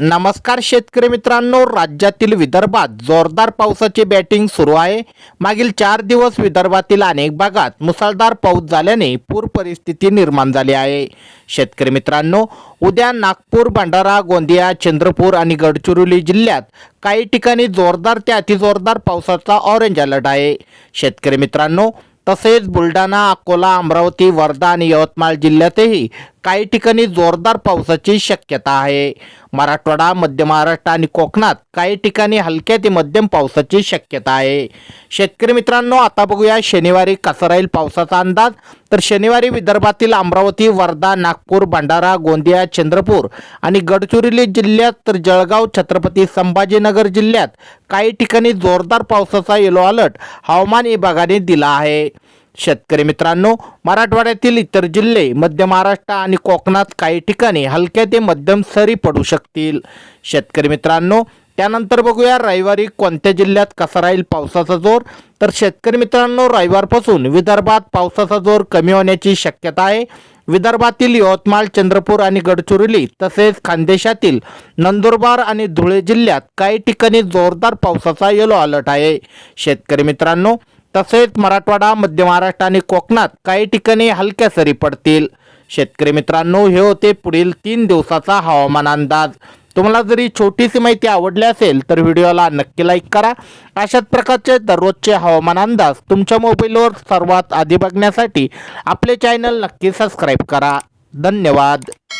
नमस्कार शेतकरी मित्रांनो राज्यातील विदर्भात जोरदार पावसाची बॅटिंग सुरू आहे. मागील चार दिवस विदर्भातील अनेक भागात मुसळधार पाऊस झाल्याने पूर परिस्थिती निर्माण झाली आहे. शेतकरी मित्रांनो उद्या नागपूर भंडारा गोंदिया चंद्रपूर आणि गडचिरोली जिल्ह्यात काही ठिकाणी जोरदार ते अतिजोरदार पावसाचा ऑरेंज अलर्ट आहे. शेतकरी मित्रांनो तसेच बुलढाणा अकोला अमरावती वर्धा आणि यवतमाळ जिल्ह्यातही काही ठिकाणी जोरदार पावसाची शक्यता आहे. मराठवाडा मध्य महाराष्ट्र आणि कोकणात काही ठिकाणी हलक्या ते मध्यम पावसाची शक्यता आहे. शेतकरी मित्रांनो आता बघूया शनिवारी कसा राहील पावसाचा अंदाज. तर शनिवारी विदर्भातील अमरावती वर्धा नागपूर भंडारा गोंदिया चंद्रपूर आणि गडचिरोली जिल्ह्यात तर जळगाव छत्रपती संभाजीनगर जिल्ह्यात काही ठिकाणी जोरदार पावसाचा येलो अलर्ट हवामान विभागाने दिला आहे. शेतकरी मित्रांनो मराठवाड्यातील इतर जिल्हे मध्य महाराष्ट्र आणि कोकणात काही ठिकाणी हलक्या ते मध्यम सरी पडू शकतील. शेतकरी मित्रांनो त्यानंतर बघूया रविवारी कोणत्या जिल्ह्यात कसा राहील पावसाचा जोर? तर शेतकरी मित्रांनो रविवारपासून विदर्भात पावसाचा जोर कमी होण्याची शक्यता आहे. विदर्भातील यवतमाळ चंद्रपूर आणि गडचिरोली तसेच खानदेशातील नंदुरबार आणि धुळे जिल्ह्यात काही ठिकाणी जोरदार पावसाचा येलो अलर्ट आहे. शेतकरी मित्रांनो तसेच मराठवाडा मध्य महाराष्ट्र आणि कोकणात काही ठिकाणी हलक्या सरी पडतील. शेतकरी मित्रांनो हे होते पुढील तीन दिवसाचा हवामान अंदाज. तुम्हाला जरी छोटीशी माहिती आवडली असेल तर व्हिडिओला नक्की लाईक करा. अशाच प्रकारचे दररोजचे हवामान अंदाज तुमच्या मोबाईलवर सर्वात आधी बघण्यासाठी आपले चॅनल नक्की सबस्क्राईब करा. धन्यवाद.